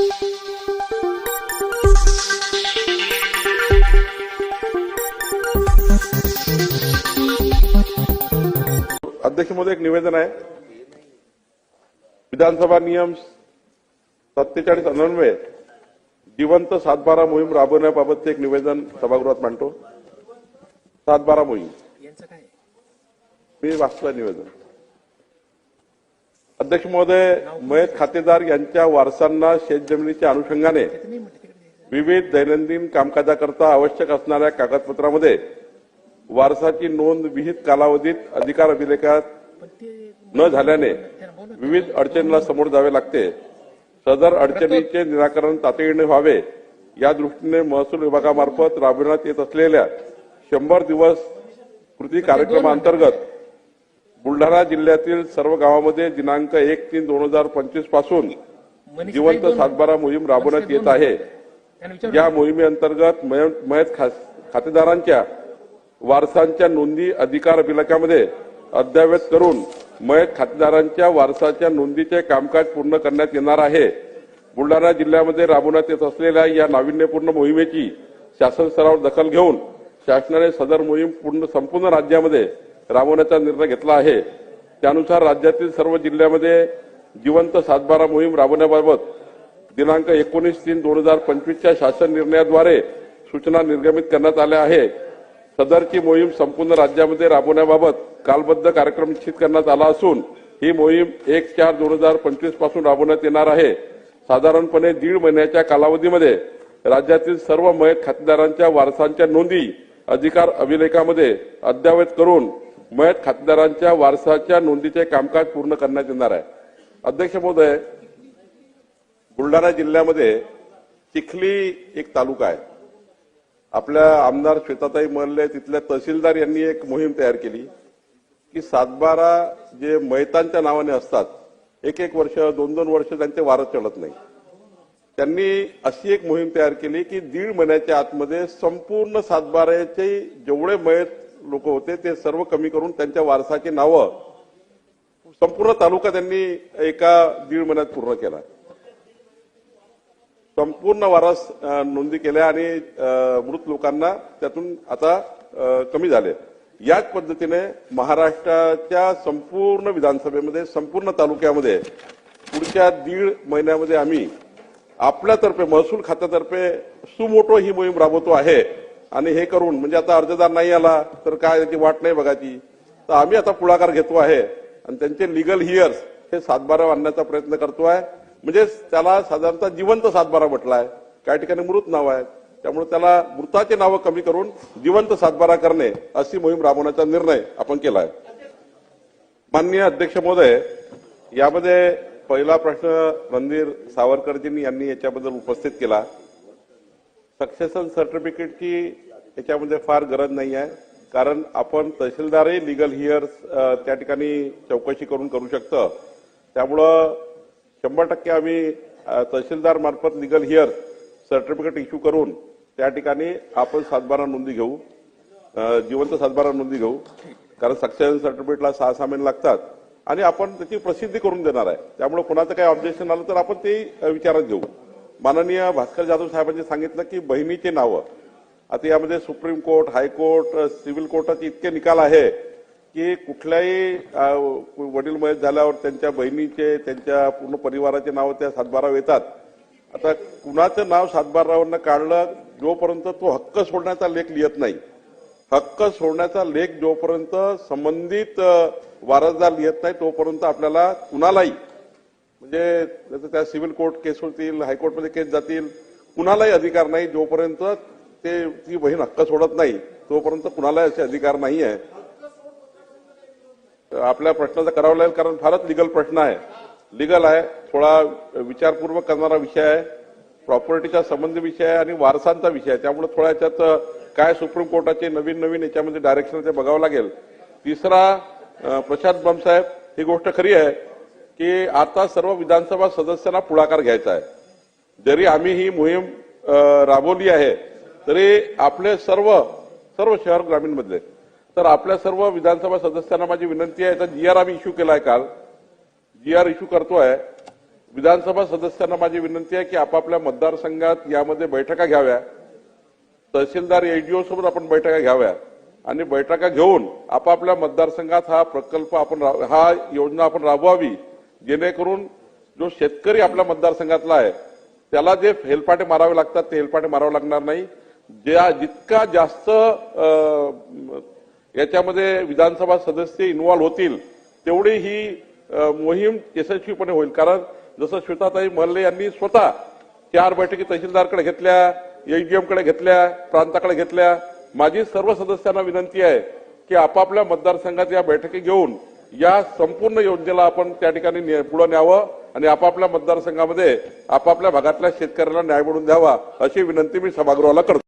अध्यक्ष महोदय एक निवेदन आहे. विधानसभा नियम सत्तेचाळीस अन्वये जिवंत सातबारा मोहीम राबवण्याबाबतचे एक निवेदन सभागृहात मांडतो. सातबारा मोहीम. मी वाचलं निवेदन. अध्यक्ष महोदय मयत खातेदार यांच्या वारसांना शेतजमिनीच्या अनुषंगाने विविध दैनंदिन कामकाजाकरता आवश्यक असणाऱ्या कागदपत्रामध्ये वारसाची नोंद विहित कालावधीत अधिकार अभिलेखात न झाल्याने विविध अडचणीला समोर जावे लागते. सदर अडचणीचे निराकरण तातडीने व्हावे या दृष्टीने महसूल विभागामार्फत राबविण्यात येत असलेल्या शंभर दिवस कृती कार्यक्रमाअंतर्गत बुलढाणा जिल्ह्यातील सर्व गावामध्ये दिनांक एक तीन दोन हजार पंचवीसपासून जिवंत सातबारा मोहीम राबवण्यात येत आहे. या मोहिमेअंतर्गत मय- मयत खातेदारांच्या वारसांच्या नोंदी अधिकार अभिलेखामध्ये अद्ययावत करून मयत खातेदारांच्या वारसाच्या नोंदीचे कामकाज पूर्ण करण्यात येणार आहे. बुलढाणा जिल्ह्यामध्ये राबवण्यात येत असलेल्या या नाविन्यपूर्ण मोहिमेची शासन स्तरावर दखल घेऊन शासनाने सदर मोहीम पूर्ण संपूर्ण राज्यामध्ये राबवण्याचा निर्णय घेतला आहे. त्यानुसार राज्यातील सर्व जिल्ह्यामध्ये जिवंत सातबारा मोहीम राबवण्याबाबत दिनांक एकोणीस तीन दोन हजार पंचवीसच्या शासन निर्णयाद्वारे सूचना निर्गमित करण्यात आल्या आहे. सदरची मोहीम संपूर्ण राज्यामध्ये राबवण्याबाबत कालबद्ध कार्यक्रम निश्चित करण्यात आला असून ही मोहीम एक चार दोन हजार पंचवीसपासून राबवण्यात येणार आहे. साधारणपणे दीड महिन्याच्या कालावधीमध्ये राज्यातील सर्व मयत खातेदारांच्या वारसांच्या नोंदी अधिकार अभिलेखामध्ये अद्ययावत करून मयत खातेदारांच्या वारसाच्या नोंदीचे कामकाज पूर्ण करण्यात येणार आहे. अध्यक्ष महोदय बुलढाणा जिल्ह्यामध्ये चिखली एक तालुका आहे. आपल्या आमदार श्वेताताई मल्ले तिथल्या तहसीलदार यांनी एक मोहीम तयार केली की सातबारा जे मैतांच्या नावाने असतात एक एक वर्ष दोन दोन वर्ष त्यांचे वारस चढत नाही. त्यांनी अशी एक मोहीम तयार केली की दीड महिन्याच्या आतमध्ये संपूर्ण सातबाऱ्याचे जेवढे मयत लोक होते ते सर्व कमी करून त्यांच्या वारसाची नावं संपूर्ण तालुका त्यांनी एका दीड महिन्यात पूर्ण केला. संपूर्ण वारस नोंदी केल्या आणि मृत लोकांना त्यातून आता कमी झाले. याच पद्धतीने महाराष्ट्राच्या संपूर्ण विधानसभेमध्ये संपूर्ण तालुक्यामध्ये पुढच्या दीड महिन्यामध्ये आम्ही आपल्यातर्फे महसूल खात्यातर्फे सुमोटो ही मोहीम राबवतो आहे. आणि हे करून म्हणजे आता अर्जदार नाही आला तर काय त्याची वाट नाही बघायची. तर आम्ही आता पुढाकार घेतो आहे. आणि त्यांचे लिगल हिअर्स हे सातबारा आणण्याचा प्रयत्न करतो आहे. म्हणजे त्याला साधारणतः जिवंत सातबारा म्हटलाय. काही ठिकाणी मृत नाव आहे. त्यामुळे त्याला मृताचे नावं कमी करून जिवंत सातबारा करणे अशी मोहीम राबवण्याचा निर्णय आपण केला आहे माननीय अध्यक्ष महोदय यामध्ये पहिला प्रश्न रणधीर सावरकरजींनी यांनी याच्याबद्दल उपस्थित केला. सक्सेशन सर्टिफिकेटची याच्यामध्ये फार गरज नाही आहे. कारण आपण तहसीलदारही लिगल हिअर्स त्या ठिकाणी चौकशी करून करू शकतं. त्यामुळं शंभर टक्के आम्ही तहसीलदार मार्फत लिगल हिअर्स सर्टिफिकेट इश्यू करून त्या ठिकाणी आपण सातबारा नोंदी घेऊ. जिवंत सातबारा नोंदी घेऊ. कारण सक्सेशन सर्टिफिकेटला सहा सहा महिने लागतात. आणि आपण त्याची प्रसिद्धी करून देणार आहे. त्यामुळे कोणाचं काही ऑब्जेक्शन आलं तर आपण ते विचारात घेऊ. माननीय भास्कर जाधव साहेबांनी सांगितलं की बहिणीचे नावं. आता यामध्ये supreme court high court civil कोर्टाचे इतके निकाल आहे की कुठल्याही वडील मयत झाल्यावर त्यांच्या बहिणीचे त्यांच्या पूर्ण परिवाराचे नाव त्या सातबारावर येतात. आता कुणाचं नाव सातबारावरनं काढलं जोपर्यंत तो हक्क सोडण्याचा लेख लिहित नाही. हक्क सोडण्याचा लेख जोपर्यंत संबंधित वारसदार लिहित नाही तोपर्यंत आपल्याला कुणालाही म्हणजे त्या सिव्हिल कोर्ट केस होतील हायकोर्टमध्ये केस जातील कुणालाही अधिकार नाही जोपर्यंत ते ती बहीण हक्क सोडत नाही तोपर्यंत कुणालाही असे अधिकार नाही आहे आपल्या प्रश्नाचा करावा लागेल कारण फारच लिगल प्रश्न आहे. लिगल आहे थोडा विचारपूर्वक करणारा विषय आहे प्रॉपर्टीचा संबंधी विषय आहे आणि वारसांचा विषय आहे. त्यामुळे थोड्या याच्यात काय सुप्रीम कोर्टाचे नवीन नवीन याच्यामध्ये डायरेक्शन ते बघावं लागेल. तिसरा प्रशांत बमसाहेब ही गोष्ट खरी आहे. की आता सर्व विधानसभा सदस्यांना पुढाकार घ्यायचा आहे. जरी आम्ही ही मोहीम राबवली आहे तरी आपले सर्व सर्व शहर ग्रामीण मधले तर आपल्या सर्व विधानसभा सदस्यांना माझी विनंती आहे तर जी आर आम्ही इश्यू आहे काल. जी आर इश्यू करतोय. विधानसभा सदस्यांना माझी विनंती आहे की आपापल्या मतदारसंघात यामध्ये बैठका घ्याव्या. तहसीलदार एडीओ सोबत आपण बैठका घ्याव्या. आणि बैठका घेऊन आपापल्या मतदारसंघात हा प्रकल्प आपण हा योजना आपण राबवावी. जेणेकरून जो शेतकरी आपल्या मतदारसंघातला आहे त्याला जे हेलपाटे मारावे लागतात ते हेलपाटे मारावे लागणार नाही. ज्या जितका जास्त याच्यामध्ये विधानसभा सदस्य इन्व्हॉल्व्ह होतील तेवढी ही मोहीम यशस्वीपणे होईल. कारण जसं श्वेताताई मल्ले यांनी स्वतः चार बैठकी तहसीलदारकडे घेतल्या एजीएमकडे घेतल्या प्रांताकडे घेतल्या. माझी सर्व सदस्यांना विनंती आहे की आपापल्या मतदारसंघात या बैठकी घेऊन या संपूर्ण योजनेला आपण त्या ठिकाणी पुढे न्यावं आणि आपापल्या मतदारसंघामध्ये आपापल्या भागातल्या शेतकऱ्याला न्याय मिळून द्यावा अशी विनंती मी सभागृहाला करतो.